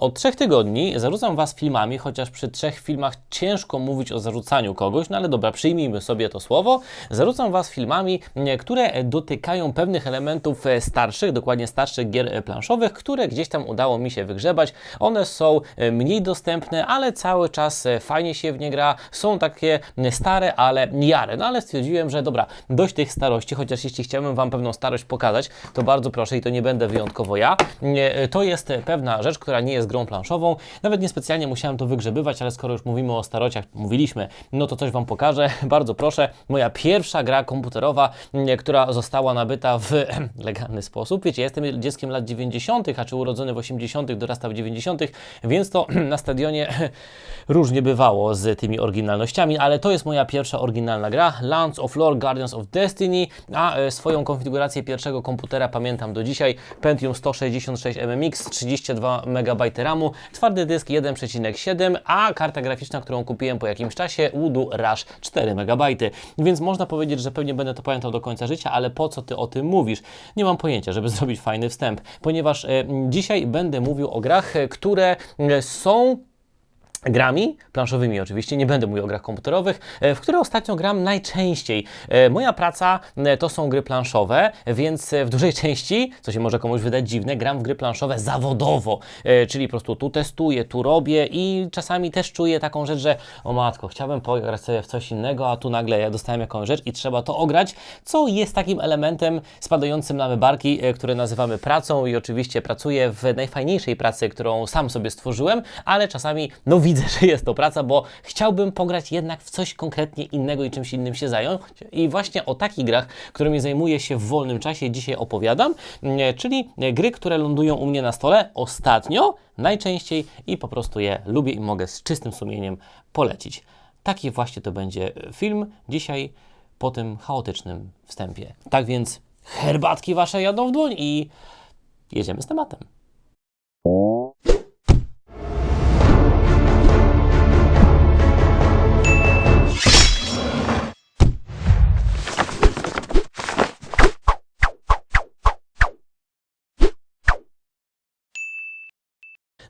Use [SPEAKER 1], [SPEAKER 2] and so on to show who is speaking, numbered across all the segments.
[SPEAKER 1] Od trzech tygodni zarzucam Was filmami, chociaż przy trzech filmach ciężko mówić o zarzucaniu kogoś, no ale dobra, przyjmijmy sobie to słowo. Zarzucam Was filmami, które dotykają pewnych elementów e, starszych, dokładnie starszych gier e, planszowych, które gdzieś tam udało mi się wygrzebać. One są e, mniej dostępne, ale cały czas fajnie się w nie gra. Są takie stare, ale jare. No ale stwierdziłem, że dobra, dość tych starości, chociaż jeśli chciałbym Wam pewną starość pokazać, to bardzo proszę i to nie będę wyjątkowo ja. To jest pewna rzecz, która nie jest grą planszową. Nawet niespecjalnie musiałem to wygrzebywać, ale skoro już mówimy o starociach, mówiliśmy, no to coś Wam pokażę. Bardzo proszę, moja pierwsza gra komputerowa, m, która została nabyta w legalny sposób. Wiecie, jestem dzieckiem lat 90., a czy urodzony w 80., dorasta w 90., więc to na stadionie różnie bywało z tymi oryginalnościami, ale to jest moja pierwsza oryginalna gra, Lands of Lore Guardians of Destiny, a e, swoją konfigurację pierwszego komputera pamiętam do dzisiaj, Pentium 166 MMX, 32 MB RAMu, twardy dysk 1,7, a karta graficzna, którą kupiłem po jakimś czasie, Udu Rush 4 MB. Więc można powiedzieć, że pewnie będę to pamiętał do końca życia, ale po co Ty o tym mówisz? Nie mam pojęcia, żeby zrobić fajny wstęp, ponieważ e, dzisiaj będę mówił o grach, e, które e, są grami planszowymi oczywiście, nie będę mówił o grach komputerowych, e, w które ostatnio gram najczęściej. E, Moja praca e, to są gry planszowe, więc w dużej części, co się może komuś wydać dziwne, gram w gry planszowe zawodowo, czyli po prostu tu testuję, tu robię i czasami też czuję taką rzecz, że o matko, chciałbym pograć sobie w coś innego, a tu nagle ja dostałem jakąś rzecz i trzeba to ograć, co jest takim elementem spadającym na barki, które nazywamy pracą i oczywiście pracuję w najfajniejszej pracy, którą sam sobie stworzyłem, ale czasami no widzę, że jest to praca, bo chciałbym pograć jednak w coś konkretnie innego i czymś innym się zająć. I właśnie o takich grach, którymi zajmuję się w wolnym czasie, dzisiaj opowiadam, mm, czyli gry, które lądują u mnie na stole ostatnio, najczęściej i po prostu je lubię i mogę z czystym sumieniem polecić. Taki właśnie to będzie film dzisiaj po tym chaotycznym wstępie. Tak więc herbatki wasze jadą w dłoń i jedziemy z tematem.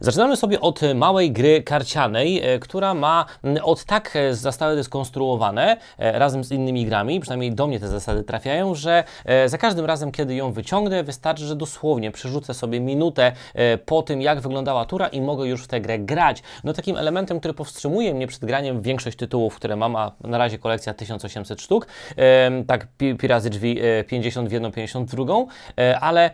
[SPEAKER 1] Zaczynamy sobie od małej gry karcianej, e, która ma od tak e, zasady skonstruowane e, razem z innymi grami, przynajmniej do mnie te zasady trafiają, że za każdym razem, kiedy ją wyciągnę, wystarczy, że dosłownie przerzucę sobie minutę po tym, jak wyglądała tura i mogę już w tę grę grać. No takim elementem, który powstrzymuje mnie przed graniem większość tytułów, które mam, a na razie kolekcja 1800 sztuk, tak pi, razy drzwi e, 50 w jedną, 50 w drugą, ale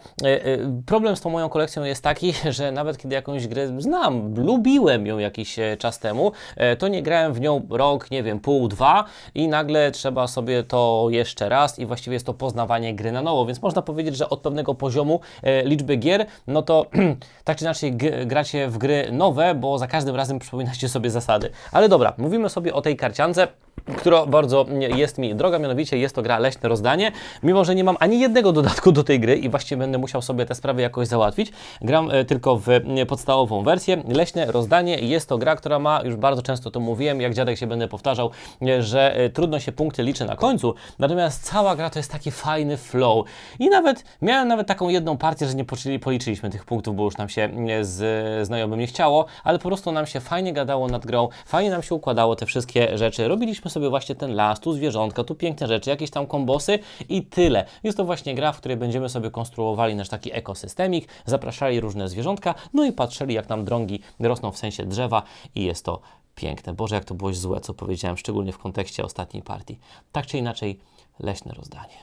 [SPEAKER 1] problem z tą moją kolekcją jest taki, że nawet kiedy jakąś grę znam, lubiłem ją jakiś e, czas temu, e, to nie grałem w nią rok, nie wiem, pół, dwa i nagle trzeba sobie to jeszcze raz i właściwie jest to poznawanie gry na nowo, więc można powiedzieć, że od pewnego poziomu e, liczby gier, no to tak czy inaczej gracie w gry nowe, bo za każdym razem przypominacie sobie zasady. Ale dobra, mówimy sobie o tej karciance, która bardzo jest mi droga, mianowicie jest to gra Leśne Rozdanie. Mimo, że nie mam ani jednego dodatku do tej gry i właściwie będę musiał sobie te sprawy jakoś załatwić, gram tylko w e, podstawową wersję. Leśne Rozdanie jest to gra, która ma, już bardzo często to mówiłem, jak dziadek się będę powtarzał, e, że e, trudno się punkty liczy na końcu, natomiast cała gra to jest taki fajny flow. I nawet, miałem nawet taką jedną partię, że nie policzyliśmy tych punktów, bo już nam się e, z znajomym nie chciało, ale po prostu nam się fajnie gadało nad grą, fajnie nam się układało te wszystkie rzeczy. Robiliśmy sobie właśnie ten las, tu zwierzątka, tu piękne rzeczy, jakieś tam kombosy i tyle. Jest to właśnie gra, w której będziemy sobie konstruowali nasz taki ekosystemik, zapraszali różne zwierzątka, no i patrzyli jak nam drągi rosną w sensie drzewa i jest to piękne. Boże, jak to było złe, co powiedziałem, szczególnie w kontekście ostatniej partii. Tak czy inaczej, leśne rozdanie.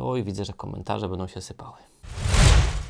[SPEAKER 1] Oj, widzę, że komentarze będą się sypały.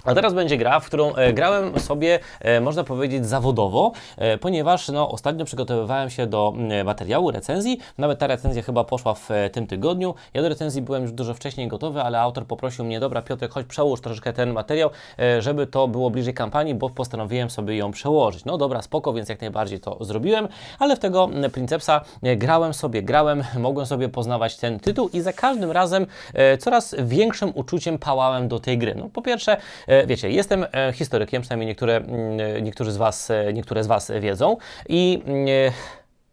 [SPEAKER 1] A teraz będzie gra, w którą e, grałem sobie, e, można powiedzieć, zawodowo, e, ponieważ no, ostatnio przygotowywałem się do mm, materiału, recenzji. Nawet ta recenzja chyba poszła w e, tym tygodniu. Ja do recenzji byłem już dużo wcześniej gotowy, ale autor poprosił mnie, dobra Piotrek, chodź przełóż troszeczkę ten materiał, e, żeby to było bliżej kampanii, bo postanowiłem sobie ją przełożyć. No dobra, spoko, więc jak najbardziej to zrobiłem, ale w tego mm, Princepsa e, grałem sobie, grałem, mogłem sobie poznawać ten tytuł i za każdym razem e, coraz większym uczuciem pałałem do tej gry. No po pierwsze, e, wiecie, jestem e, historykiem, przynajmniej niektóre, mm, niektórzy z Was, e, niektóre z Was wiedzą i mm,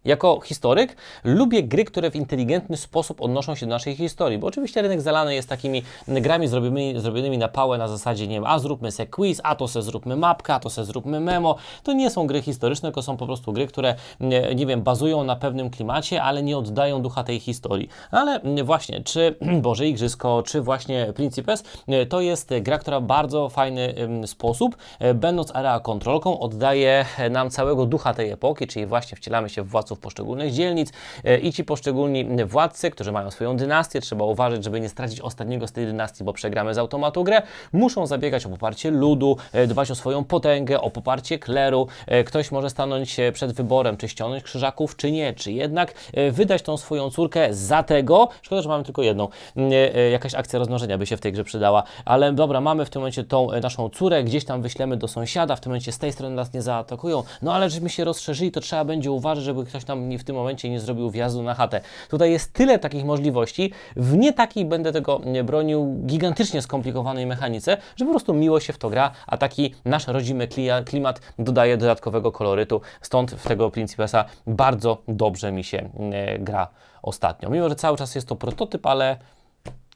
[SPEAKER 1] jako historyk lubię gry, które w inteligentny sposób odnoszą się do naszej historii, bo oczywiście rynek zalany jest takimi grami zrobionymi, zrobionymi na pałę na zasadzie, nie wiem, a zróbmy se quiz, a to se zróbmy mapkę, a to se zróbmy memo. To nie są gry historyczne, tylko są po prostu gry, które, nie, nie wiem, bazują na pewnym klimacie, ale nie oddają ducha tej historii. Ale właśnie, czy Boże Igrzysko, czy właśnie Principes, to jest gra, która w bardzo fajny sposób, e, będąc area kontrolką, oddaje nam całego ducha tej epoki, czyli właśnie wcielamy się w władców poszczególnych dzielnic e, i ci poszczególni władcy, którzy mają swoją dynastię, trzeba uważać, żeby nie stracić ostatniego z tej dynastii, bo przegramy z automatu grę, muszą zabiegać o poparcie ludu, e, dbać o swoją potęgę, o poparcie kleru. E, Ktoś może stanąć przed wyborem, czy ściągnąć krzyżaków, czy nie, czy jednak wydać tą swoją córkę za tego. Szkoda, że mamy tylko jedną. Mm, Jakaś akcja rozmnożenia by się w tej grze przydała, ale dobra, mamy w tym momencie tą naszą córę, gdzieś tam wyślemy do sąsiada, w tym momencie z tej strony nas nie zaatakują, no ale żebyśmy się rozszerzyli, to trzeba będzie uważać, żeby ktoś tam nie w tym momencie nie zrobił wjazdu na chatę. Tutaj jest tyle takich możliwości, w nie takiej będę tego nie bronił gigantycznie skomplikowanej mechanice, że po prostu miło się w to gra, a taki nasz rodzimy klimat dodaje dodatkowego kolorytu, stąd w tego Principesa bardzo dobrze mi się e, gra ostatnio. Mimo, że cały czas jest to prototyp, ale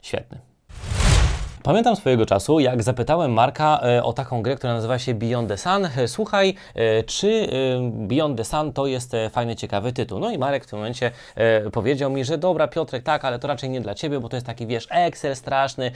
[SPEAKER 1] świetny. Pamiętam swojego czasu, jak zapytałem Marka e, o taką grę, która nazywa się Beyond the Sun. E, Słuchaj, e, czy Beyond the Sun to jest fajny, ciekawy tytuł? No i Marek w tym momencie powiedział mi, że dobra Piotrek, tak, ale to raczej nie dla Ciebie, bo to jest taki, wiesz, Excel straszny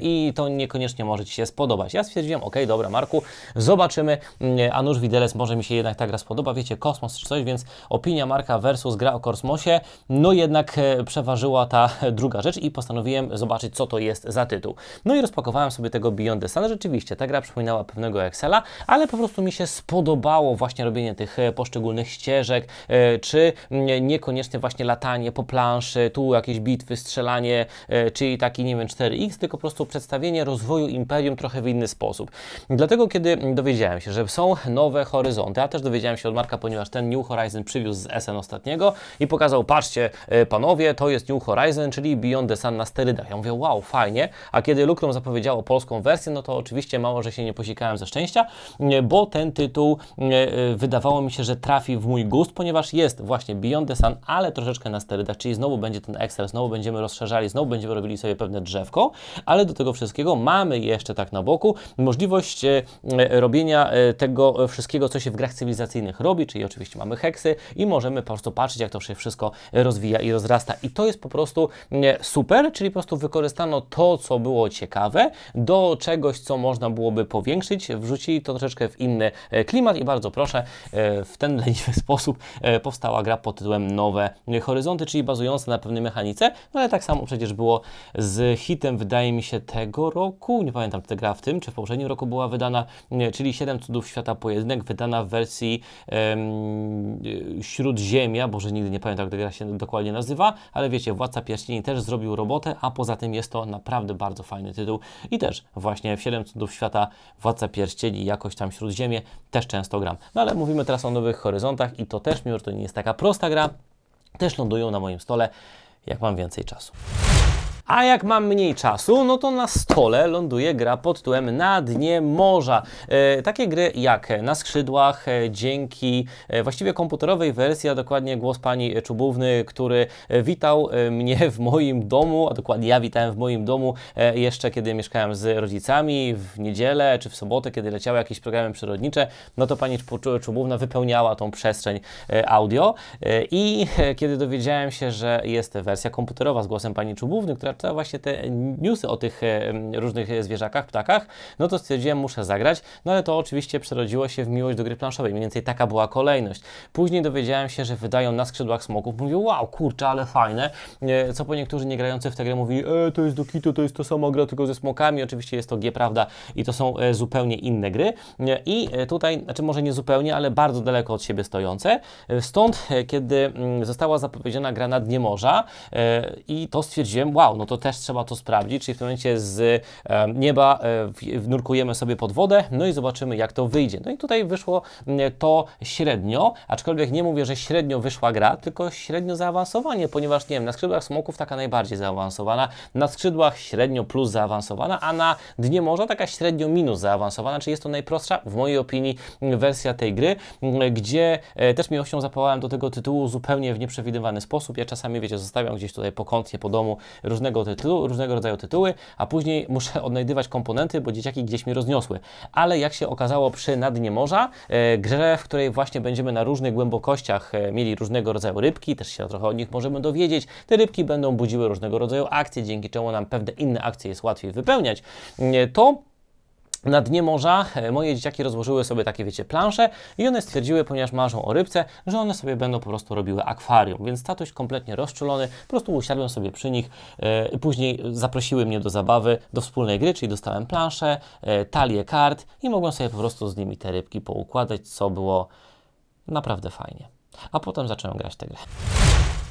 [SPEAKER 1] i to niekoniecznie może Ci się spodobać. Ja stwierdziłem, okej, dobra Marku, zobaczymy, Mm, a nuż widelec może mi się jednak ta gra spodoba, wiecie, kosmos czy coś, więc opinia Marka versus gra o kosmosie, no jednak przeważyła ta druga rzecz i postanowiłem zobaczyć, co to jest za tytuł. No i rozpakowałem sobie tego Beyond the Sun. Rzeczywiście, ta gra przypominała pewnego Excela, ale po prostu mi się spodobało właśnie robienie tych e, poszczególnych ścieżek, e, czy niekoniecznie właśnie latanie po planszy, tu jakieś bitwy, strzelanie, e, czyli taki, nie wiem, 4X, tylko po prostu przedstawienie rozwoju imperium trochę w inny sposób. Dlatego, kiedy dowiedziałem się, że są nowe horyzonty, a też dowiedziałem się od Marka, ponieważ ten New Horizon przywiózł z SN ostatniego i pokazał, patrzcie, panowie, to jest New Horizon, czyli Beyond the Sun na sterydach. Ja mówię, wow, fajnie, a kiedy Lucrum zapowiedziało polską wersję, no to oczywiście mało, że się nie posikałem ze szczęścia, bo ten tytuł e, wydawało mi się, że trafi w mój gust, ponieważ jest właśnie Beyond the Sun, ale troszeczkę na sterydach, czyli znowu będzie ten Excel, znowu będziemy rozszerzali, znowu będziemy robili sobie pewne drzewko, ale do tego wszystkiego mamy jeszcze tak na boku możliwość e, e, robienia tego wszystkiego, co się w grach cywilizacyjnych robi, czyli oczywiście mamy heksy i możemy po prostu patrzeć, jak to się wszystko rozwija i rozrasta. I to jest po prostu super, czyli po prostu wykorzystano to, co było ciekawe, do czegoś, co można byłoby powiększyć, wrzucili to troszeczkę w inny e, klimat i bardzo proszę, e, w ten leniwy sposób e, powstała gra pod tytułem Nowe Horyzonty, czyli bazująca na pewnej mechanice, no ale tak samo przecież było z hitem, wydaje mi się, tego roku, nie pamiętam, czy ta gra w tym, czy w poprzednim roku była wydana, czyli 7 cudów świata pojedynek, wydana w wersji y, Śródziemia, boże nigdy nie pamiętam, jak ta gra się dokładnie nazywa, ale wiecie, Władca Pierścieni też zrobił robotę, a poza tym jest to naprawdę bardzo fajny tytuł i też właśnie w 7 cudów świata Władca Pierścieni, jakoś tam Śródziemie, też często gram. No ale mówimy teraz o Nowych Horyzontach i to też, mimo że to nie jest taka prosta gra, też lądują na moim stole, jak mam więcej czasu. A jak mam mniej czasu, no to na stole ląduje gra pod tytułem Na dnie morza. E, takie gry jak Na skrzydłach, e, dzięki e, właściwie komputerowej wersji, a dokładnie głos pani Czubówny, który e, witał e, mnie w moim domu, a dokładnie ja witałem w moim domu e, jeszcze kiedy mieszkałem z rodzicami w niedzielę czy w sobotę, kiedy leciały jakieś programy przyrodnicze, no to pani Czu- Czubówna wypełniała tą przestrzeń e, audio e, i e, kiedy dowiedziałem się, że jest wersja komputerowa z głosem pani Czubówny, która czyta właśnie te newsy o tych e, różnych zwierzakach, ptakach, no to stwierdziłem, muszę zagrać, no ale to oczywiście przerodziło się w miłość do gry planszowej, mniej więcej taka była kolejność. Później dowiedziałem się, że wydają na skrzydłach smoków, mówię, wow, kurczę, ale fajne, E, co po niektórzy nie grający w tę grę mówili, e, to jest do kitu, to jest to samo gra, tylko ze smokami, oczywiście jest to G, prawda, i to są e, zupełnie inne gry. E, i e, tutaj, znaczy może nie zupełnie, ale bardzo daleko od siebie stojące, E, stąd, e, kiedy mm, została zapowiedziana gra na dnie morza e, i to stwierdziłem, wow, no to też trzeba to sprawdzić, czyli w tym momencie z nieba e, wnurkujemy sobie pod wodę, no i zobaczymy jak to wyjdzie. No i tutaj wyszło to średnio, aczkolwiek nie mówię, że średnio wyszła gra, tylko średnio zaawansowanie, ponieważ nie wiem, na skrzydłach smoków taka najbardziej zaawansowana, na skrzydłach średnio plus zaawansowana, a na dnie morza taka średnio minus zaawansowana, czyli jest to najprostsza, w mojej opinii, wersja tej gry, gdzie e, też miłością zapałałem do tego tytułu zupełnie w nieprzewidywany sposób. Ja czasami, wiecie, zostawiam gdzieś tutaj pokątnie po domu różnego, tytułu, różnego rodzaju tytuły, a później muszę odnajdywać komponenty, bo dzieciaki gdzieś mi rozniosły. Ale jak się okazało przy Na dnie morza, e, grze, w której właśnie będziemy na różnych głębokościach e, mieli różnego rodzaju rybki, też się trochę o nich możemy dowiedzieć. Te rybki będą budziły różnego rodzaju akcje, dzięki czemu nam pewne inne akcje jest łatwiej wypełniać. E, To na dnie morza e, moje dzieciaki rozłożyły sobie takie, wiecie, plansze i one stwierdziły, ponieważ marzą o rybce, że one sobie będą po prostu robiły akwarium. Więc tatuś kompletnie rozczulony, po prostu usiadłem sobie przy nich e, później zaprosiły mnie do zabawy, do wspólnej gry, czyli dostałem planszę, e, talię kart i mogłem sobie po prostu z nimi te rybki poukładać, co było naprawdę fajnie. A potem zacząłem grać tę grę.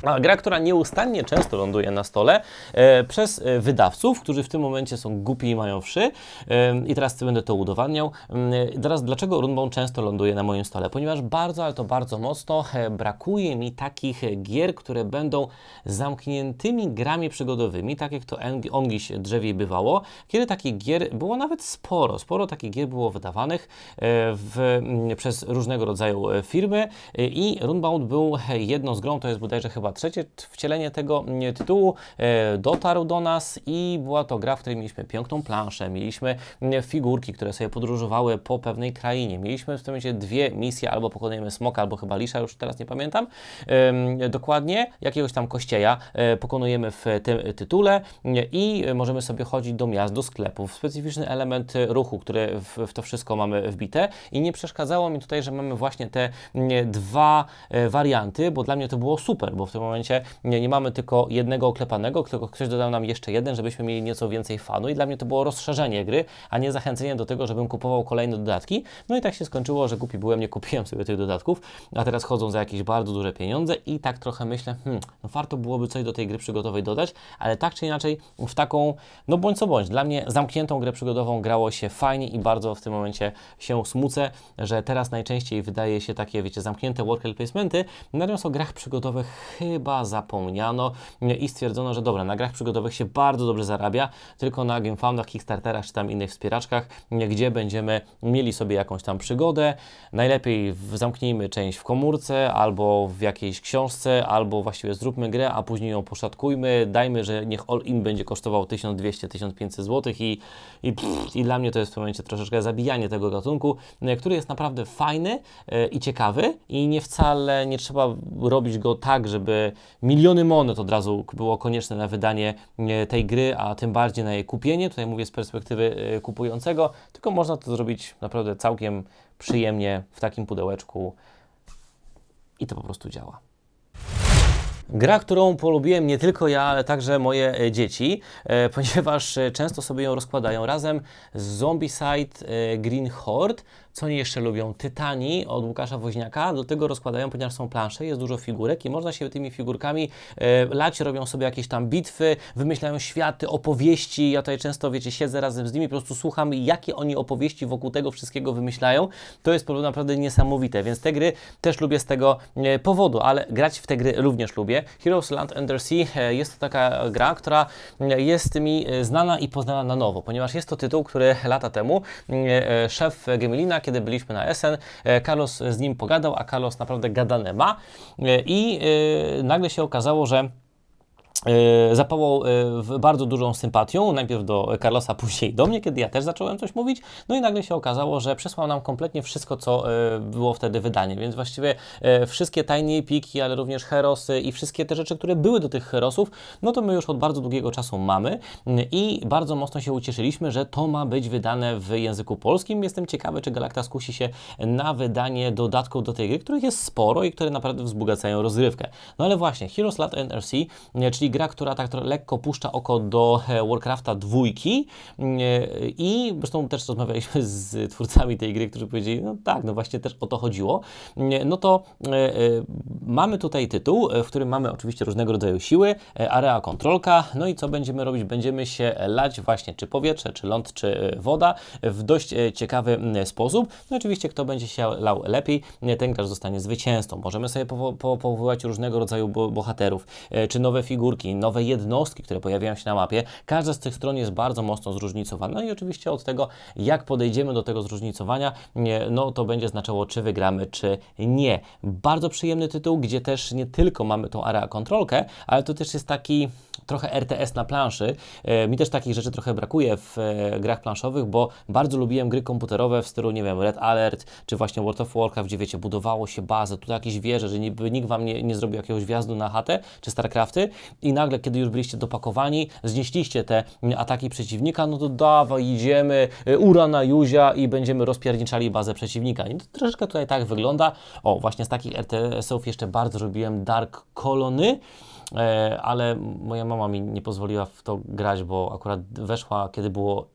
[SPEAKER 1] A gra, która nieustannie często ląduje na stole e, przez e, wydawców, którzy w tym momencie są głupi i mają wszy. E, I teraz będę to udowadniał. E, teraz dlaczego Runbound często ląduje na moim stole? Ponieważ bardzo, ale to bardzo mocno e, brakuje mi takich e, gier, które będą zamkniętymi grami przygodowymi, tak jak to Ongiś drzewiej bywało, kiedy takich gier było nawet sporo. Sporo takich gier było wydawanych e, w, m, przez różnego rodzaju e, firmy e, i Runbound był jedną z grą, to jest bodajże chyba trzecie wcielenie tego m, tytułu, e, dotarł do nas i była to gra, w której mieliśmy piękną planszę, mieliśmy m, figurki, które sobie podróżowały po pewnej krainie, mieliśmy w tym momencie dwie misje, albo pokonujemy smoka, albo chyba lisza, już teraz nie pamiętam. Dokładnie, jakiegoś tam kościeja e, pokonujemy w tym tytule nie, i możemy sobie chodzić do miast, do sklepów. Specyficzny element ruchu, który w, to wszystko mamy wbite. I nie przeszkadzało mi tutaj, że mamy właśnie te dwa e, warianty, bo dla mnie to było super, bo w tym momencie nie, nie mamy tylko jednego oklepanego, tylko ktoś dodał nam jeszcze jeden, żebyśmy mieli nieco więcej fanu i dla mnie to było rozszerzenie gry, a nie zachęcenie do tego, żebym kupował kolejne dodatki. No i tak się skończyło, że głupi byłem, nie kupiłem sobie tych dodatków, a teraz chodzą za jakieś bardzo duże pieniądze i tak trochę myślę, hmm, no warto byłoby coś do tej gry przygodowej dodać, ale tak czy inaczej w taką, no bądź co bądź, dla mnie zamkniętą grę przygodową grało się fajnie i bardzo w tym momencie się smucę, że teraz najczęściej wydaje się takie, wiecie, zamknięte worker placementy, natomiast o grach przygodowych chyba zapomniano i stwierdzono, że dobra, na grach przygodowych się bardzo dobrze zarabia, tylko na GameFoundach, Kickstarterach czy tam innych wspieraczkach, gdzie będziemy mieli sobie jakąś tam przygodę, najlepiej zamknijmy część w komórce, albo w jakiejś książce, albo właściwie zróbmy grę, a później ją poszatkujmy, dajmy, że niech all-in będzie kosztował 1200-1500 zł i, i, pff, i dla mnie to jest w tym momencie troszeczkę zabijanie tego gatunku, e, który jest naprawdę fajny e, i ciekawy i nie wcale nie trzeba robić go tak, żeby miliony monet od razu było konieczne na wydanie e, tej gry, a tym bardziej na jej kupienie, tutaj mówię z perspektywy e, kupującego, tylko można to zrobić naprawdę całkiem przyjemnie w takim pudełeczku. I to po prostu działa. Gra, którą polubiłem nie tylko ja, ale także moje e, dzieci, ponieważ często sobie ją rozkładają razem z Zombicide Green Horde, co oni jeszcze lubią, Tytani od Łukasza Woźniaka, do tego rozkładają, ponieważ są plansze, jest dużo figurek i można się tymi figurkami e, lać, robią sobie jakieś tam bitwy, wymyślają światy, opowieści, ja tutaj często, wiecie, siedzę razem z nimi, po prostu słucham, jakie oni opowieści wokół tego wszystkiego wymyślają, to jest naprawdę niesamowite, więc te gry też lubię z tego e, powodu, ale grać w te gry również lubię. Heroes Land Under Sea e, jest to taka gra, która jest mi znana i poznana na nowo, ponieważ jest to tytuł, który lata temu szef Gemelina, kiedy byliśmy na SN, e, Carlos z nim pogadał, a Carlos naprawdę gadane ma. E, i e, nagle się okazało, że e, zapawał e, bardzo dużą sympatią, najpierw do Carlosa, później do mnie, kiedy ja też zacząłem coś mówić, no i nagle się okazało, że przesłał nam kompletnie wszystko, co e, było wtedy wydanie, więc właściwie wszystkie tajne piki, ale również herosy i wszystkie te rzeczy, które były do tych herosów, no to my już od bardzo długiego czasu mamy i bardzo mocno się ucieszyliśmy, że to ma być wydane w języku polskim. Jestem ciekawy, czy Galacta skusi się na wydanie dodatków do tej gry, których jest sporo i które naprawdę wzbogacają rozgrywkę. No ale właśnie, Heroes Land NRC, czyli gra, która tak lekko puszcza oko do e, Warcrafta dwójki mm, e, i zresztą też rozmawialiśmy z twórcami tej gry, którzy powiedzieli, no tak, no właśnie też o to chodziło, Mm, no to e, e, mamy tutaj tytuł, e, w którym mamy oczywiście różnego rodzaju siły, e, area kontrolka, no i co będziemy robić? Będziemy się lać właśnie czy powietrze, czy ląd, czy e, woda w dość e, ciekawy mm, sposób. No oczywiście kto będzie się lał lepiej, e, ten gracz zostanie zwycięzcą. Możemy sobie powo- po- powoływać różnego rodzaju bo- bohaterów, e, czy nowe figurki, nowe jednostki, które pojawiają się na mapie. Każda z tych stron jest bardzo mocno zróżnicowana no i oczywiście od tego, jak podejdziemy do tego zróżnicowania, no to będzie znaczyło, czy wygramy, czy nie. Bardzo przyjemny tytuł, gdzie też nie tylko mamy tą area kontrolkę, ale to też jest taki trochę RTS na planszy. E, Mi też takich rzeczy trochę brakuje w e, grach planszowych, bo bardzo lubiłem gry komputerowe w stylu, nie wiem, Red Alert, czy właśnie World of Warcraft, gdzie wiecie, budowało się bazę, tu jakieś wieże, że niby nikt wam nie, nie zrobił jakiegoś wjazdu na chatę, czy StarCrafty i nagle, kiedy już byliście dopakowani, znieśliście te ataki przeciwnika, no to dawaj, idziemy, e, ura na Juzia i będziemy rozpierniczali bazę przeciwnika. I to troszeczkę tutaj tak wygląda. O, właśnie z takich RTS-ów jeszcze bardzo lubiłem Dark Colony, ale moja mama mi nie pozwoliła w to grać, bo akurat weszła, kiedy było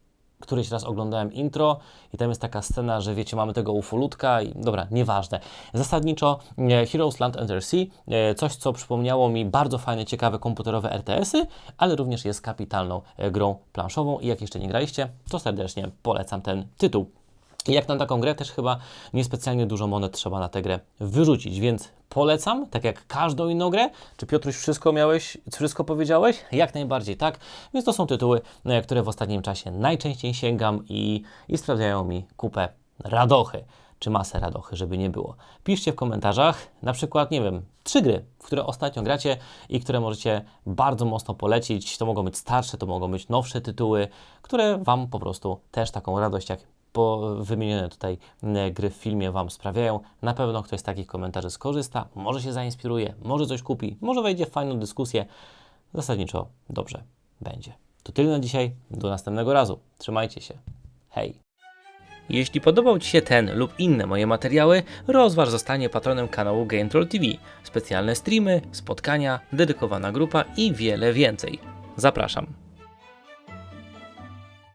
[SPEAKER 1] któryś raz oglądałem intro i tam jest taka scena, że wiecie, mamy tego ufolutka i dobra, nieważne. Zasadniczo e, Heroes Land Under Sea, e, coś co przypomniało mi bardzo fajne, ciekawe komputerowe RTS-y, ale również jest kapitalną e, grą planszową i jak jeszcze nie graliście, to serdecznie polecam ten tytuł. Jak na taką grę też chyba niespecjalnie dużo monet trzeba na tę grę wyrzucić, więc polecam, tak jak każdą inną grę. Czy Piotruś wszystko miałeś, wszystko powiedziałeś? Jak najbardziej tak. Więc to są tytuły, e, które w ostatnim czasie najczęściej sięgam i, i sprawiają mi kupę radochy czy masę radochy, żeby nie było. Piszcie w komentarzach, na przykład, nie wiem, trzy gry, w które ostatnio gracie i które możecie bardzo mocno polecić. To mogą być starsze, to mogą być nowsze tytuły, które Wam po prostu też taką radość, jak po wymienione tutaj e, gry w filmie Wam sprawiają. Na pewno ktoś z takich komentarzy skorzysta, może się zainspiruje, może coś kupi, może wejdzie w fajną dyskusję. Zasadniczo dobrze będzie. To tyle na dzisiaj, do następnego razu. Trzymajcie się. Hej! Jeśli podobał Ci się ten lub inne moje materiały, rozważ zostanie patronem kanału GameTroll TV. Specjalne streamy, spotkania, dedykowana grupa i wiele więcej. Zapraszam.